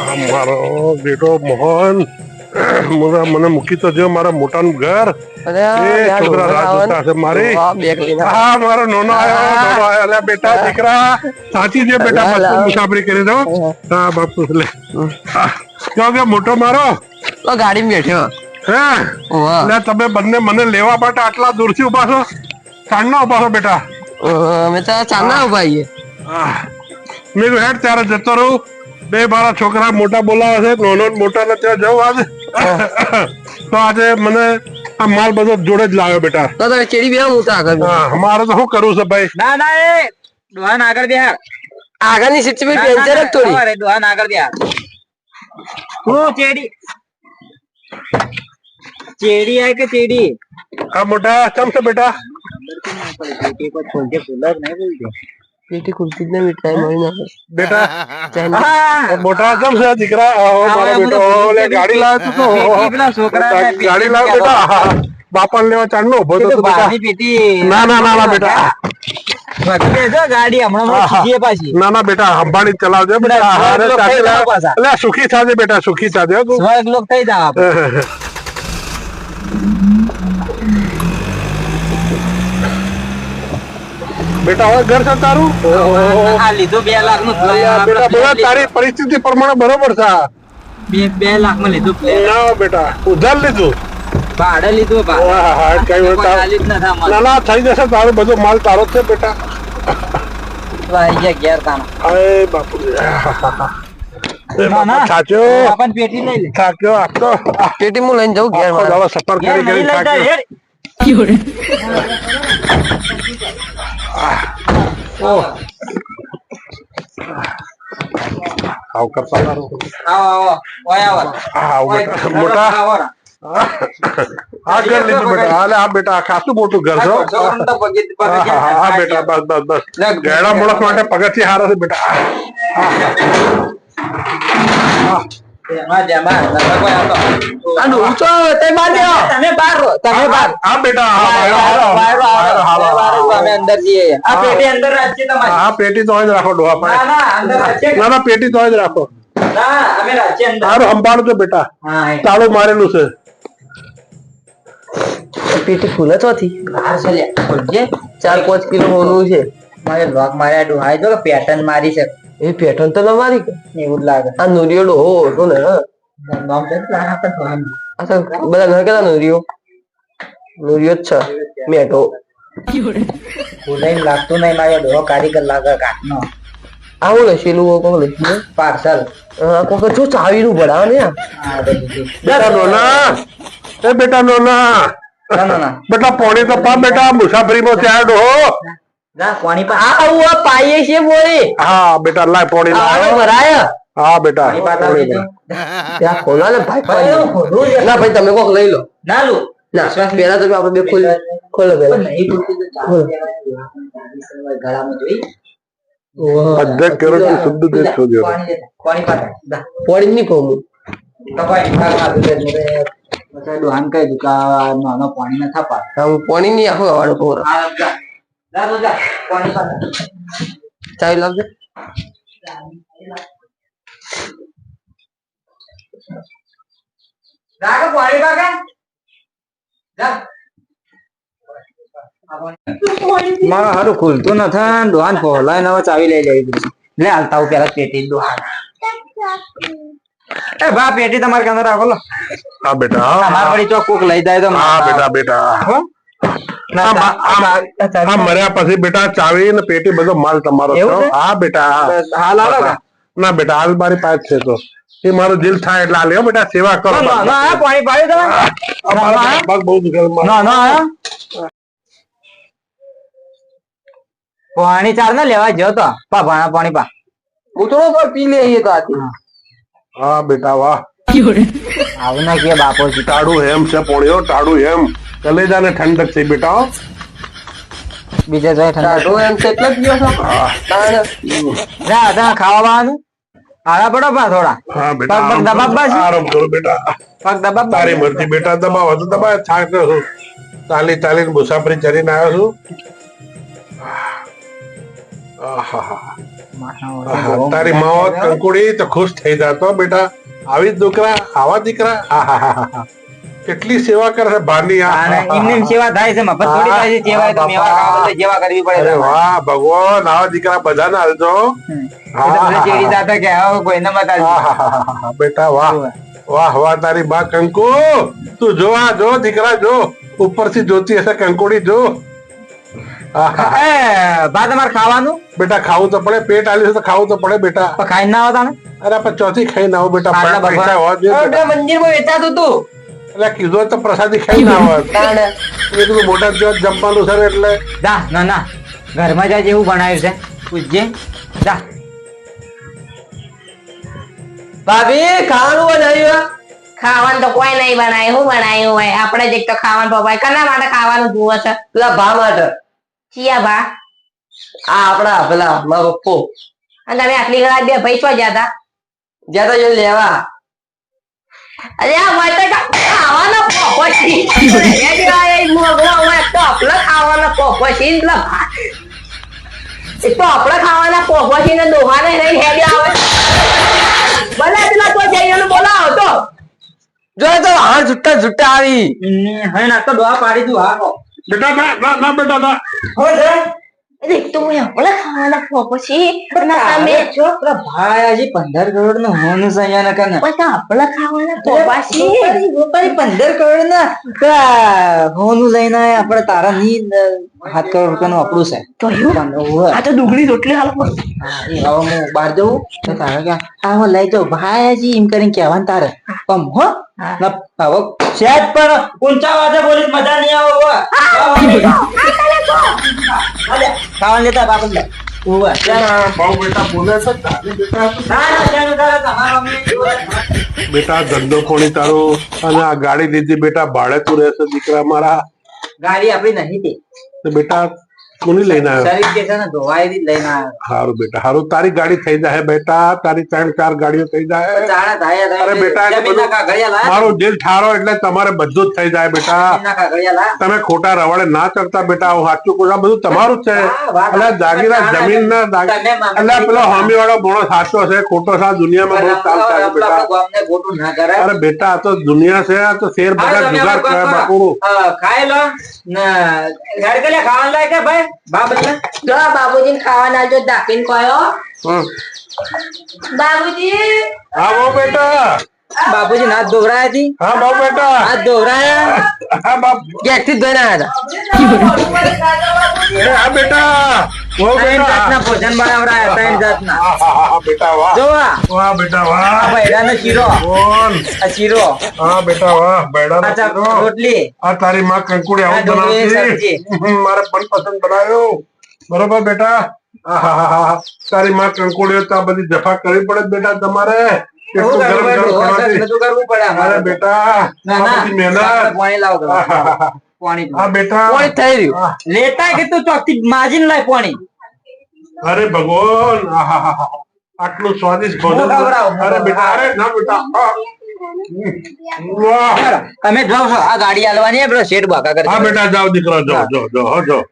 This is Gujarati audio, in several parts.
આ મારો બેટો મોહન મને મને મૂકી તો જો મારા મોટાનું ઘર. એ છોકરા મારી. હા મારો નોનો નોનો બેટા દીકરા સાચી જે બેટા મસ્ત મુસાફરી કરી દો. હા. બાપુ લે. કે મોટો મારો? તો ગાડીમાં બેઠ્યો હે. તમે બંને મને લેવા માટે આટલા દૂરથી ઊભા છો? ચાંદના ઊભા છો બેટા. અમે તો ચાંદના ઊભા છીએ મેં હેડ ત્યારે જતો રહું. બે મારા છોકરા મોટા બોલાવે છે નાનો મોટા ને ત્યાં જવું આજે. તો આજે મને આ માલ બધો જોડે જ લાવ્યો બેટા. તો તમે ચેડી બે હું તો આગળ મારે તો શું કરવું છે ભાઈ? ના ના એ દુહાન આગળ બેહાર આગળની સીટ પર ના, પેન્ચર જ થોડી? દુહાન આગળ બેહાર હું. ચેડી ચેડી આય કે ચેડી આ મોટા ચમ છે બેટા? ખોલજે ખુલ્લા જ નહીં મીઠાઈ મળી નાખે બેટા મોટા કેમ છે દીકરા આવો હા, બેટો ઓલે ગાડી લાવ્યો તો પેલા ગાડી લાવ બેટા બાપા લેવા ચાંદ નો ઊભો તો બેટા ના ના ના ના બેટા ના ના બેટા ચલાવજો બેટા ના, સુખી થાજે બેટા સુખી થાજે સ્વર્ગ લોક થઈ જાવ બેટા હવે ઘર છે તારું? આ લીધું બે લાખનું બેટા તારી પરિસ્થિતિ પ્રમાણે બરોબર છે. બે બે લાખમાં લીધું ના બેટા ઉધાર લીધું. ભાડે લીધું. ના ના થઈ જશે તારો બધો માલ તારો જ છે બેટા. પેટી હું લઈને જવું ઘેર સફર કરી કરી હેડ. આવ કરતા મોટા બેટા આ ખાસું મોટું ઘર છો હા, બેટા બસ બસ બસ ગેડા મોણસ માટે પગથિયા હારા છે બેટા જેમાં નકર કોઈ આવતો. આ ડોહું તો આવે, તે બહાર તમે બહાર રહો, તમે બહાર હા બેટા હા, બહાર હાલો, રહો, બહાર રહો, હાલો, હાલો, બહાર હાલો, રહો, અમે અંદર જઈએ આ પેટી અંદર રાખીએ તમારી હા પેટી તો જ રાખો ડોહા ના ના અંદર રાખીએ ના ના પેટી તો જ રાખો ના અમે અંદર સંભાળજો બેટા તાળું મારેલું છે પેટી ખુલે તો બહાર છે ચાર પાંચ કિલો હોનું છે મારે લોક માર્યા ડોહાય જો પેટર્ન મારી છે એ પેટર્ન તો નવારી કે એવું લાગે. આ નુરિયો હો હતો ને. નામ છે બધા ઘર કેટલા નુરિયો? નુરિયો જ છે. મેઠો ખોલાઈને લાગતું નહીં મારે ડોહો કારીગર લાગે કાટનો આવું લખેલું હોય કોક લખ્યું પાર્સલ. હા કોક જો ચાવી નું ભરાવ ને બેટા નોના એ બેટા નોના ના ના ના. બેટા પોણી તો પા બેટા મુસાફરીમાં ત્યાં ડોહો. પાણી પા આ પાઈએ છે બોલી. હા બેટા લાય પોણી આ લાવ ભરાય. હા બેટા. ત્યાં ખોલા ને ભાઈ ભાઈ, પાણી. એવું ખોલું છે. ના ભાઈ તમે કોક લઈ લો. ના લું. ના પેલા તમે આપણે બે ખોલ ખોલો પેલા નહીં ગળામાં જોઈ. અધ્યક્ષ કરો તો શુદ્ધ દેશ શોધ્યો પાણી પાણી પોણી નહીં નાનો પાણી ના થાપા. પોણી આખું કહું ચાવી લાવજો. કે પાણી પાકા? મારા હારું ખુલતું નથી ડોહાન ફોલાય નવા ચાવી લઈ લેવી પડશે. લે હાલતા હું પેલા પેટી ડોહાન એ બા પેટી તમારે કેમ રાખો લો? હા બેટા. હા. વળી ચોક કોક લઈ જાય તો હા બેટા બેટા. મર્યા પછી બેટા ચાવી ને પેટી બધો માલ તમારો? હા બેટા હાલ આવે ના. બેટા હાલ મારી પાસે છે તો. એ મારો દિલ થાય એટલે હાલ બેટા સેવા કરો. પાણી પાડ્યું તમે બહુ દુખે ના ના પાણી ચાર ને લેવા ગયો તો. પા ભાણા પાણી પા. ઉતરો પર પી લે એ તો હા. બેટા વાહ. આવું ના કે બાપો ટાળું હેમ છે પોણ્યો ટાળું હેમ. કલેજા ને ઠંડક છે બેટા. બીજા જાય ઠંડક. એમ છે એટલે જ ગયો ખાવાનું આડા પડો પા થોડા. હા બેટા પગ દબાવવા? આરામ કરો બેટા. પગ દબાવ તારી મરજી બેટા દબાવો. તો દબાય થાક છું. ચાલી ચાલીને મુસાફરી કરીને આવ્યો છું. તારી માઓ કંકુડી તો ખુશ થઈ જાતો બેટા. આવી જ છોકરા આવા દીકરા. આહાહાહા. કેટલી સેવા કરે છે. અને એમને એમ સેવા થાય છે મફત થોડી થાય છે સેવા તો મેવા બદલે સેવા કરવી પડે અરે વાહ ભગવાન આવા દીકરા બધાને આલજો હમ. જેવી તો બધા ચેડી જાતા કે આવો કોઈને મત આલજો. બેટા વાહ. વાહ વાહ તારી બા કંકુ. તું જો આ જો દીકરા જો. ઉપરથી જોતી હશે કંકુડી જો. બા તમારે ખાવાનું? બેટા ખાવું તો પડે પેટ આલ્યું છે તો ખાવું તો પડે બેટા. ખાઈ ના આવતા ને અરે ચોથી ખાઈ ના આવો બેટા. મંદિરમાં વેચાતું તું. એટલે કીધું તો પ્રસાદી ખાઈ ના તાણે. મેં કીધું મોટા જો જમવાનું સર એટલે. જા ના ના. ઘરમાં જા જેવું બનાવ્યું છે. પૂછજે. જા. ભાભી ખાવાનું બનાવ્યું ખાવાનું તો કોઈ નહીં બનાવ્યું. હું બનાવ્યું હોય? આપણે જ એક તો ખાવાનું પવાય કના માટે ખાવાનું જુઓ છે? પેલા ભા માટે. ચિયા ભા. આ આપડા પેલા મારો પપ્પો. અને તમે આટલી ઘણા બે ભાઈ છો જ્યાં હતા જ્યાં તો જો લેવા. અરે આ માટે ખાવાનો પોપો છે એ જ આ એ મોગલો હોય તો આપણે ખાવાનો પોપો છે ને ખાવાના દોહાને નહીં હેડી આવે. ભલે એટલા તો જઈને બોલાવો તો. જો તો હાર જુટ્ટા જુટ્ટા આવી. હવે ના તો ડોહા પાડી દઉં હા. બેટા ના ના ના બેટા હો? અરે તો હું આપણે ખાવાના પોપો છે અને તમે જો ભાઈ હજી પંદર કરોડનું હોનું છે અહીંયા નકર ને. પણ આપણે ખાવાના પોપા છે. ગોપારી, ગોપારી પંદર કરોડ ના હોનું લઈને. આપણે તારા ની સાત કરોડ રૂપિયાનું આપણું છે. તો એવું. આ તો ડુંગળી રોટલી હાલ. હવે હું બહાર જવું તો તારે કે હા હું લઈ જાઉં. ભાઈ હજી એમ કરીને કહેવાનું તારે. પણ હો. હવે પણ ઊંચા વાજે બોલીશ મજા નહીં આવે ખાવાનું લેતા બાપુ લે બહુ બેટા બોલે છે ધંધો કોણી તારો અને આ ગાડી લીધી બેટા ભાડે તું રહેશે દીકરા મારા. ગાડી આપણી નહીં તો બેટા કોની લઈને આવ્યો સારું બેટા સારું તારી ગાડી થઈ જાય બેટા તારી ત્રણ ચાર ગાડીઓ થઈ જાય અરે બેટા? મારું દિલ ઠારો એટલે તમારે બધું જ થઈ જાય બેટા? તમે ખોટા રવાડે ના ચડતા બેટા હું સાચું કહું બધું તમારું જ છે એટલે દાગીના જમીન ના એટલે પેલો હામી વાળો ભણો સાચો છે ખોટો છે દુનિયામાં બહુ કામ થાય બેટા ખોટું. અરે બેટા આ તો દુનિયા છે આ તો શેર બધા જુગાર કરો. બાપુ ખાઈ લો ખાવા હેડ કે લે, ખાવાનું લાય કે ભાઈ બા બદલે જો આ બાબુજીને ખાવાના જો દાખીન કયો હમ. બાબુજી? આવો બેટા. બાપુજી નાથ ધોવરાયા હતી હા બહુ બેટા. હાથ ધોવરાયા હા બાપ. ગેટથી ધોઈને આવ્યા હા બેટા. બહુ બેટા. ભોજન બનાવરાયા ત્રણ જાતના. હા, હા, હા, હા, બેટા વાહ. જો વાહ બેટા વાહ. ભૈડાનો શીરો. બોલ આ શીરો. હા બેટા વાહ રોટલી. આ તારી માં કંકુડી આવું બનાવતી. મારે મનપસંદ બનાવ્યો. બરોબર બેટા? હા તારી માં કંકુડીઓ તો બધી જફા કરવી પડે બેટા તમારે. અરે બેટા આ ના બધી મહેનત. આપણે પાણી લાવો પાણી હા બેટા. કોણ થઈ રહ્યું. લેતા કે ચોકથી માજીને લાય પાણી? અરે ભગવાન આટલું સ્વાદિષ્ટ ભોજન અરે બેટા અરે ના બેટા તમે જાઓ છો આ ગાડી હાલવાની પેલો શેઠ બાકા કરે હા બેટા જાઓ દીકરા જાઓ જાઓ જાઓ જાઓ.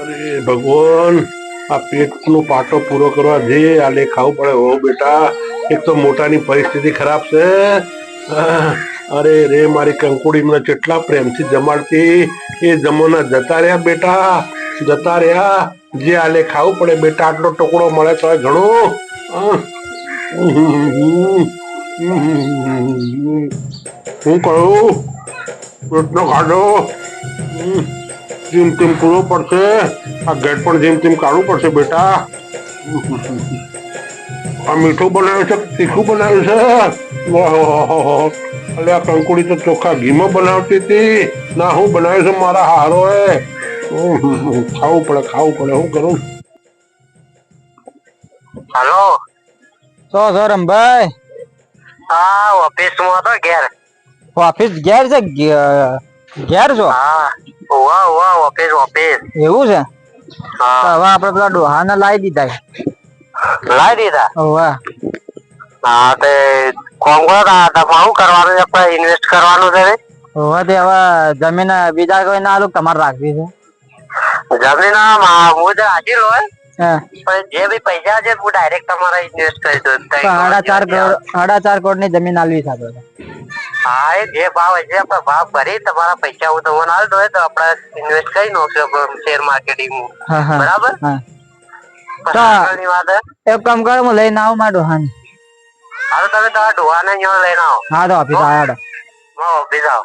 અરે ભગવાન. આ પેટનો પાટો પૂરો કરવા જે આ લે ખાવું પડે. હો બેટા એક તો મોટાની પરિસ્થિતિ ખરાબ છે. અરે રે મારી કંકુડી મને કેટલા પ્રેમથી જમાડતી. એ જમોના જતા રહ્યા બેટા જતા રહ્યા. જે આ લે ખાવું પડે બેટા આટલો ટુકડો મળે તો ઘણો. હું કહું પેટનો હમ, જેમ ટીમ કરવો પડશે. આ ગેટ પણ જેમ તેમ કાઢવું પડશે બેટા. આ મીઠું બનાવ્યું છે તીખું બનાવ્યું છે. એટલે આ કંકુડી તો ચોખ્ખા ઘીમાં બનાવતી હતી. ના હું બનાવ્યું છે મારા હારો એ ખાવું પડે ખાવું પડે. હું કરું? હલો. તો સો રમભાઈ? હા ઓફિસમાં હતો ઘેર. ઓફિસ ઘેર છે? ઘેર છો? હા. ઉવા વાહ ઓફિસ ઓફિસ એવું છે? હા. હવે આપણે પેલા ડોહાને લાવી દીધા લાવી દીધા? વાહ. હા તે કોમ કરો તા તમે શું કરવાનું છે? આપણે ઇન્વેસ્ટ કરવાનું છે હવે તે હવે જમીન બીજા કોઈ ના આલું તમારે રાખવી છે? જમીન હું તો હાજી હોય જે બી પૈસા છે હું ડાયરેક્ટ તમારા ઇન્વેસ્ટ કરી દઉં. સાડા ચાર કરોડ સાડા ચાર કરોડની જમીન આલવી આપણે હા એ જે ભાવ હશે આપણે ભાવ ભરી તમારા પૈસા હું તમને આલ હોય તો આપણે ઇન્વેસ્ટ કરી નાખશું શેર માર્કેટિંગ બરાબર. એક કામ કરો હું લઈને આવું મારું હા હા તો તમે તમારા ડોહાને અહીંયા લઈને આવો. હા તો ઓફિસ આવ્યા ઓફિસ આવો